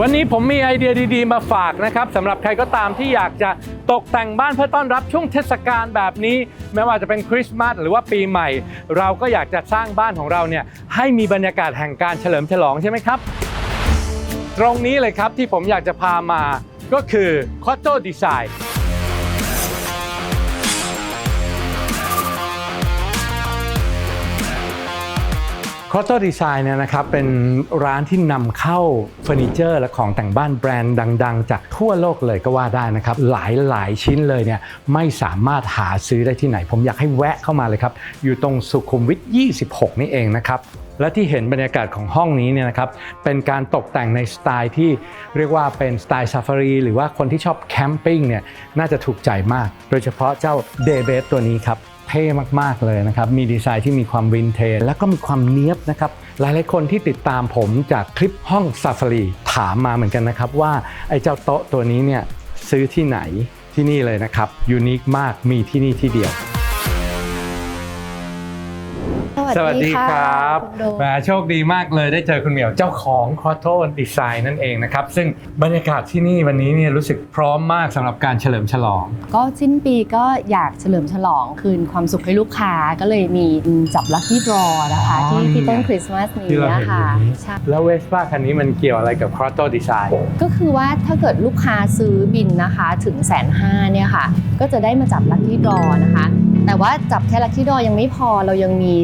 วันนี้ผมมีไอเดียดีๆ มาฝากนะครับสำหรับใครก็ตามที่อยากจะตกแต่งบ้านเพื่อต้อนรับช่วงเทศกาลแบบนี้ ไม่ว่าจะเป็นคริสต์มาสหรือว่าปีใหม่ เราก็อยากจะสร้างบ้านของเราเนี่ยให้มีบรรยากาศแห่งการเฉลิมฉลองใช่ไหมครับ ตรงนี้เลยครับที่ผมอยากจะพามาก็คือ c o t t o Design คอตโตดีไซน์เนี่ยนะครับเป็นร้านที่นำเข้าเฟอร์นิเจอร์และของแต่งบ้านแบรนด์ดัง ๆ จากทั่วโลกเลยก็ว่าได้นะครับหลายๆชิ้นเลยเนี่ยไม่สามารถหาซื้อได้ที่ไหน ผมอยากให้แวะเข้ามาเลยครับ อยู่ตรงสุขุมวิท 26 นี่เองนะครับและที่เห็นบรรยากาศของห้องนี้เนี่ยนะครับเป็นการตกแต่งในสไตล์ที่เรียกว่าเป็นสไตล์ซาฟารีหรือว่าคนที่ชอบแคมปิ้งเนี่ยน่าจะถูกใจมาก โดยเฉพาะเจ้าเดเบสตัวนี้ครับ ท่มากๆเลยนะครับ มีดีไซน์ที่มีความวินเทจแล้วก็มีความเนี้ยบนะครับ หลายๆคนที่ติดตามผมจากคลิปห้องซาฟารีถามมาเหมือนกันนะครับว่าไอ้เจ้าโต๊ะตัวนี้เนี่ยซื้อที่ไหนที่นี่เลยนะครับยูนิคมากมีที่นี่ที่เดียว สวัสดีครับคุณโดมแหมโชคดีมากเลยได้เจอคุณเหมียวเจ้าของคอโทนดีไซน์นั่นเองนะครับ ซึ่งบรรยากาศที่นี่วันนี้เนี่ยรู้สึกพร้อมมากสำหรับการเฉลิมฉลอง ก็สิ้นปีก็อยากเฉลิมฉลองคืนความสุขให้ลูกค้าก็เลยมีจับลัคกี้ดรอนะคะอ๋อที่ที่ต้นนี่ไงคริสต์มาสนี้ที่เราเห็นนะคะอยู่นี้ ใช่แล้วเวสป้าคันนี้มันเกี่ยวอะไรกับคอโตดีไซน์ ก็คือว่าถ้าเกิดลูกค้าซื้อบินนะคะถึงแสนห้าเนี่ยค่ะ ก็จะได้มาจับลัคกี้ดรอนะคะแต่ว่าจับแค่ลัคกี้ดรอยังไม่พอเรายังมี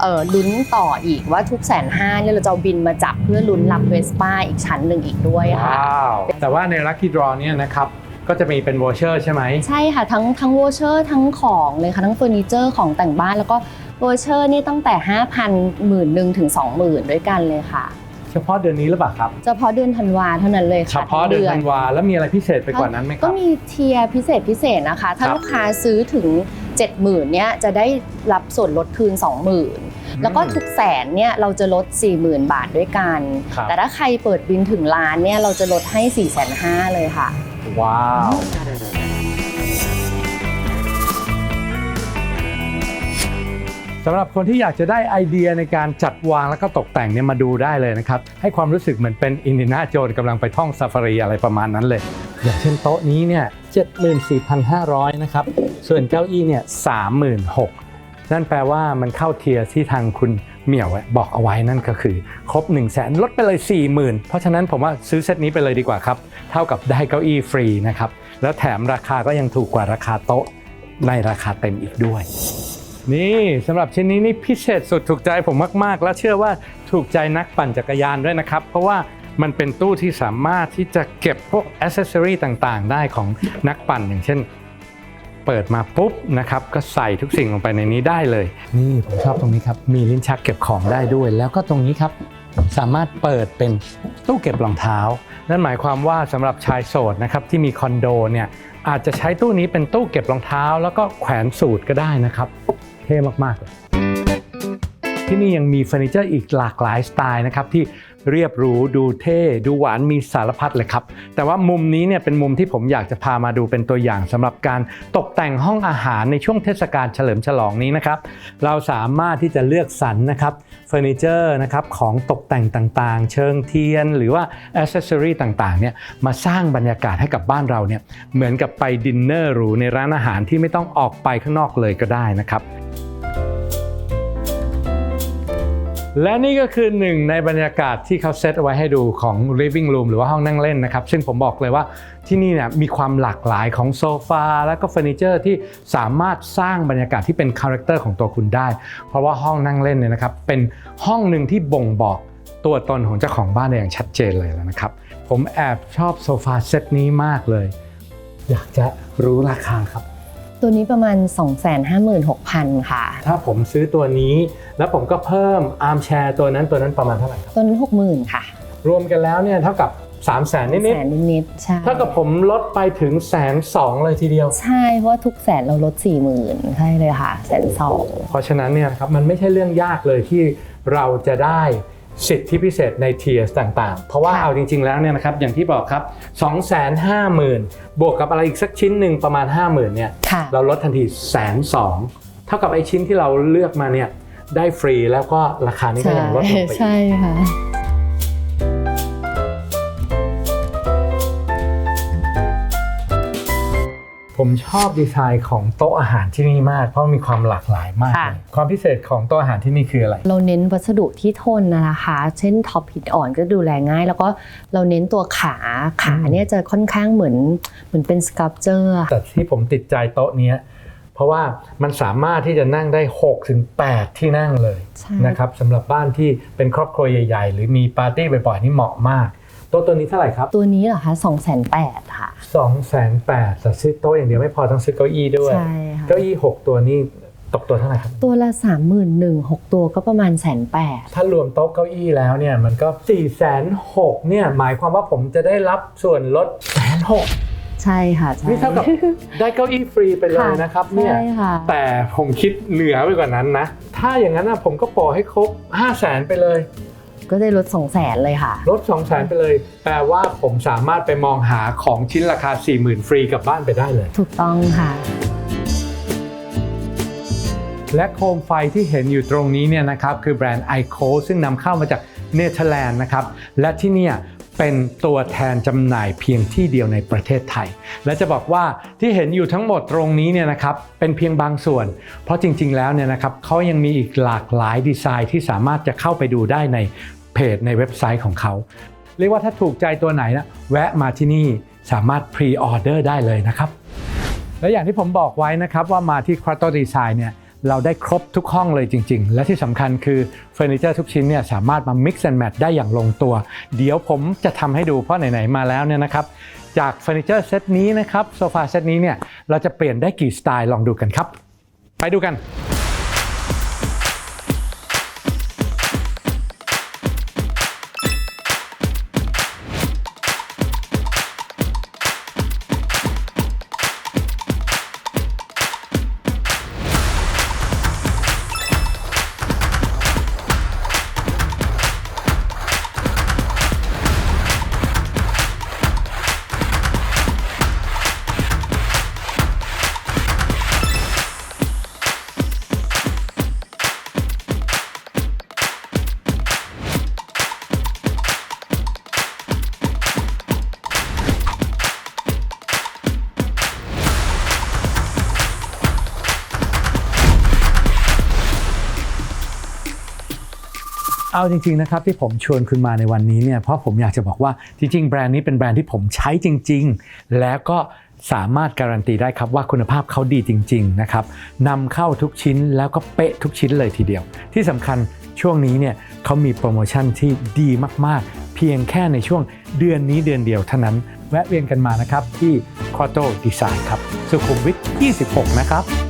เอ่อลุ้นต่ออีกว่าทุกแสนห้าเนี่ยเราจะเอาบินมาจับเพื่อลุ้นรับเวสป้าอีกชั้นหนึ่งอีกด้วยค่ะว้าวแต่ว่าใน Lucky Draw เนี่ยนะครับก็จะมีเป็นวอเชอร์ใช่ไหมใช่ค่ะทั้งทั้งวอเชอร์ทั้งของเลยค่ะทั้งเฟอร์นิเจอร์ของแต่งบ้านแล้วก็วอเชอร์นี่ตั้งแต่ 5,000หมื่นหนึ่งถึง 20,000 ด้วยกันเลยค่ะ เฉพาะเดือนนี้หรือเปล่าครับ เฉพาะเดือนธันวาเท่านั้นเลยเฉค่ะพาะทั้งเดือนธันวาแล้วมีอะไรพิเศษไปกว่านั้นไหมคก็รับมีเทียร์พิเศษพิเศษนะคะ ถ้าครับลูกค้าซื้อถึง 70,000เนี่ยจะได้รับส่วนลดคืน 20,000 แล้วก็ทุกแสนเนี่ยเราจะลด 40,000 บาทด้วยกัน ครับ แต่ถ้าใครเปิดบินถึงล้านเนี่ยเราจะลดให้ 4,500,000เลยค่ะ ว้าว สำหรับคนที่อยากจะได้ไอเดียในการจัดวางแล้วก็ตกแต่งเนี่ยมาดูได้เลยนะครับ ให้ความรู้สึกเหมือนเป็นอินเดียนาโจนกำลังไปท่องซาฟารีอะไรประมาณนั้นเลย อย่างเช่นโต๊ะนี้เนี่ย74,500 นะครับ ส่วนเก้าอี้เนี่ย36,000นั่นแปลว่ามันเข้าเทียร์ที่ทางคุณเหมียวบอกเอาไว้นั่นก็คือ ครบ 1 0 0 0 0แสนลดไปเลย 40,000 เพราะฉะนั้นผมว่าซื้อเซตนี้ไปเลยดีกว่าครับ เท่ากับได้เก้าอี้ฟรีนะครับ แล้วแถมราคาก็ยังถูกกว่าราคาโต๊ะในราคาเต็มอีกด้วย นี่สำหรับชิ้นนี้นี่พิเศษสุดถูกใจผมมาก ๆ และเชื่อว่าถูกใจนักปั่นจักรยานด้วยนะครับ เพราะว่า มันเป็นตู้ที่สามารถที่จะเก็บพวกอ c เซสซอรีต่างๆ ได้ของนักปั่นอย่างเช่น เปิดมาปุ๊บนะครับก็ใส่ทุกสิ่งลงไปในนี้ได้เลย นี่ผมชอบตรงนี้ครับ มีลิ้นชักเก็บของได้ด้วย แล้วก็ตรงนี้ครับ สามารถเปิดเป็นตู้เก็บรองเท้า นั่นหมายความว่าสำหรับชายโสดนะครับที่มีคอนโดเนี่ยอาจจะใช้ตู้นี้เป็นตู้เก็บรองเท้า แล้วก็แขวนสูทก็ได้นะครับ เท่มากๆเลยที่นี่ยังมีเฟอร์นิเจอร์อีกหลากหลายสไตล์นะครับที่ เรียบหรูดูเท่ดูหวานมีสารพัดเลยครับ แต่ว่ามุมนี้เนี่ยเป็นมุมที่ผมอยากจะพามาดูเป็นตัวอย่างสำหรับการตกแต่งห้องอาหารในช่วงเทศกาลเฉลิมฉลองนี้นะครับ เราสามารถที่จะเลือกสรรนะครับเฟอร์นิเจอร์นะครับของตกแต่งต่างๆ เชิงเทียน หรือว่าอ c เซสซอรีต่างๆเนี่ยมาสร้างบรรยากาศให้กับบ้านเราเนี่ยเหมือนกับไปดินเนอร์หรูในร้านอาหารที่ไม่ต้องออกไปข้างนอกเลยก็ได้นะครับ และนี่ก็คือหนึ่งในบรรยากาศที่เขาเซตเอาไว้ให้ดูของ living room หรือว่าห้องนั่งเล่นนะครับ ซึ่งผมบอกเลยว่าที่นี่เนี่ยมีความหลากหลายของโซฟาและก็เฟอร์นิเจอร์ที่สามารถสร้างบรรยากาศที่เป็นคาแรคเตอร์ของตัวคุณได้ เพราะว่าห้องนั่งเล่นเนี่ยนะครับเป็นห้องหนึ่งที่บ่งบอกตัวตนของเจ้าของบ้านได้อย่างชัดเจนเลยแล้วนะครับ ผมแอบชอบโซฟาเซตนี้มากเลย อยากจะรู้ราคาครับ ตัวนี้ประมาณ 256,000 ค่ะ ถ้าผมซื้อตัวนี้ แล้วผมก็เพิ่มอาร์มแชร์ตัวนั้นตัวนั้นประมาณเท่าไหร่ครับ ตัวนั้น 60,000 ค่ะ รวมกันแล้วเนี่ยเท่ากับ3 0 0แสนนิดแสนนิดๆใช่ๆเท่ากับผมลดไปถึงแสนสองเลยทีเดียว ใช่ เพราะว่าทุกแสนเราลด40,000ใช่เลยค่ะแสนสองเพราะฉะนั้นเนี่ยนะครับมันไม่ใช่เรื่องยากเลยที่เราจะได้ สิทธิพิเศษในเทียร์ต่างๆ เพราะว่าเอาจริง ๆ แล้วเนี่ยนะครับอย่างที่บอกครับ 2 5 0 0 0 0 บวกกับอะไรอีกสักชิ้นหนึ่งประมาณ 50,000เนี่ยค่ะเราลดทันทีแสนสองเท่ากับไอ้ชิ้นที่เราเลือกมาเนี่ยได้ฟรีแล้วก็ราคานี้ก็ใช่ยังลดลงไปอีกใช่ค่ะ ผมชอบดีไซน์ของโต๊ะอาหารที่นี่มาก เพราะมีความหลากหลายมากค่ะเลยความพิเศษของโต๊ะอาหารที่นี่คืออะไร เราเน้นวัสดุที่ทนนะคะ เช่นท็อปหินอ่อนก็ดูแลง่าย แล้วก็เราเน้นตัวขาขาเนี่ยจะค่อนข้างเหมือนเหมือนเป็นสครับเจอร์แต่ที่ผมติดใจโต๊ะเนี้ยเพราะว่ามันสามารถที่จะนั่งได้6ถึง8ที่นั่งเลยใช่นะครับสำหรับบ้านที่เป็นครอบครัวใหญ่ ๆ หรือมีปาร์ตี้บ่อยๆนี่เหมาะมากโต๊ะตัวนี้เท่าไหร่ครับตัวนี้เหรอคะ2 8 0 0 0ค่ะ2 8 0 0 0แต่ซื้อโต๊ะอย่างเดียวไม่พอต้องซื้อเก้าอี้ด้วย ใช่ค่ะ เก้าอี้6ตัวนี่ตกตัวเท่าไหร่ครับ ตัวละ3 1 0 0 0 6ตัวก็ประมาณแสนแปดถ้ารวมโต๊ะเก้าอี้แล้วเนี่ยมันก็4ี่แสนหกเนี่ยหมายความว่าผมจะได้รับส่วนลดแสนหกใช่ค่ะใช่ นี่เท่ากับ ได้เก้าอี้ฟรีไปเลยนะครับเนี่ย ใช่ค่ะ แต่ผมคิดเหนือไปกว่านั้นนะ ถ้าอย่างนั้นนะผมก็ปล่อยให้ครบ 5 0 0แสนไปเลย ก็ได้ลด 2 0 0 0 0 0เลยค่ะ ลด 2 0 0แสนไปเลย แปลว่าผมสามารถไปมองหาของชิ้นราคา 40,000 ฟรีกลับบ้านไปได้เลย ถูกต้องค่ะ และโคมไฟที่เห็นอยู่ตรงนี้เนี่ยนะครับ คือแบรนด์ i c o ซึ่งนำเข้ามาจากเนเธอร์แลนด์นะครับ และที่เนี่ยเป็นตัวแทนจำหน่ายเพียงที่เดียวในประเทศไทย และจะบอกว่าที่เห็นอยู่ทั้งหมดตรงนี้เนี่ยนะครับเป็นเพียงบางส่วน เพราะจริงๆแล้วเนี่ยนะครับเขายังมีอีกหลากหลายดีไซน์ที่สามารถจะเข้าไปดูได้ใน เพจในเว็บไซต์ของเขา เรียกว่าถ้าถูกใจตัวไหนนะแวะมาที่นี่สามารถพรีออเดอร์ได้เลยนะครับ และอย่างที่ผมบอกไว้นะครับว่ามาที่ Quattro Design เนี่ยเราได้ครบทุกห้องเลยจริง ๆ และที่สำคัญคือเฟอร์นิเจอร์ทุกชิ้นเนี่ยสามารถมา mix and match ได้อย่างลงตัว เดี๋ยวผมจะทำให้ดูเพราะไหน ๆ มาแล้วเนี่ยนะครับ จากเฟอร์นิเจอร์เซตนี้นะครับโซฟาเซตนี้เนี่ยเราจะเปลี่ยนได้กี่สไตล์ลองดูกันครับ ไปดูกัน เอาจริงๆนะครับที่ผมชวนคุณมาในวันนี้เนี่ยเพราะผมอยากจะบอกว่าจริง ๆ แบรนด์นี้เป็นแบรนด์ที่ผมใช้จริง ๆ แล้วก็สามารถการันตีได้ครับว่าคุณภาพเขาดีจริง ๆ นะครับนำเข้าทุกชิ้นแล้วก็เป๊ะทุกชิ้นเลยทีเดียว ที่สำคัญช่วงนี้เนี่ยเขามีโปรโมชั่นที่ดีมากๆ เพียงแค่ในช่วงเดือนนี้เดือนเดียวเท่านั้น แวะเวียนกันมานะครับที่ q u a t t o Design ครับ สุขุมวิท 26 นะครับ